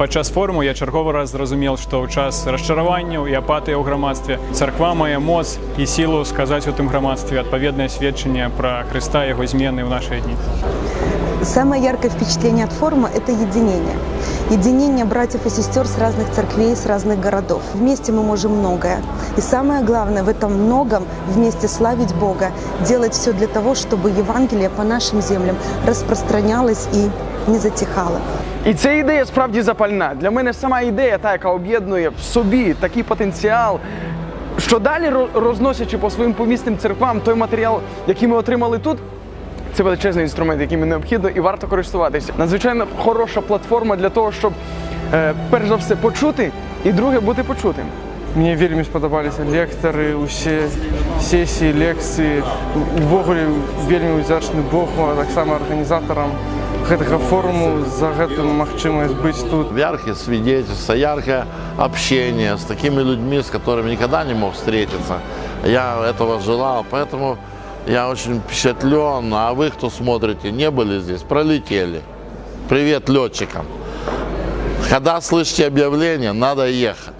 Падчас форуму я чарговы раз зразумеў, што ў час расчараванняў і апатыі ў грамадстве царква мае моц і сілу сказаць у тым грамадстве адпаведнае сведчанне пра Хрыста і яго змены ў нашыя дні. Самое яркое впечатление от форума – это единение. Единение братьев и сестер с разных церквей, с разных городов. Вместе мы можем многое. И самое главное в этом многом – вместе славить Бога, делать все для того, чтобы Евангелие по нашим землям распространялось и не затихало. І ця ідея справді запальна. Для мене сама ідея, та, яка об'єднує в собі такий потенціал, що далі ро- розносячи по своїм помісним церквам той матеріал, який ми отримали тут. Це величезний інструмент, яким необхідно і варто користуватися. Надзвичайно хороша платформа для того, щоб е, перш за все почути, і друге бути почутим. Мне вельмі спадабаліся лектары, усе сесіі, лекцыі. Увогуле вельмі ўдзячны Богу, а таксама арганізатарам гэтага форуму за гэтую магчымасць быць тут. яркие свидетельства, яркое общение с такими людьми, с которыми никогда не мог встретиться. Я этого желал, поэтому я очень впечатлен. А вы, кто смотрите, не были здесь, пролетели. Привет летчикам. Когда слышите объявление, надо ехать.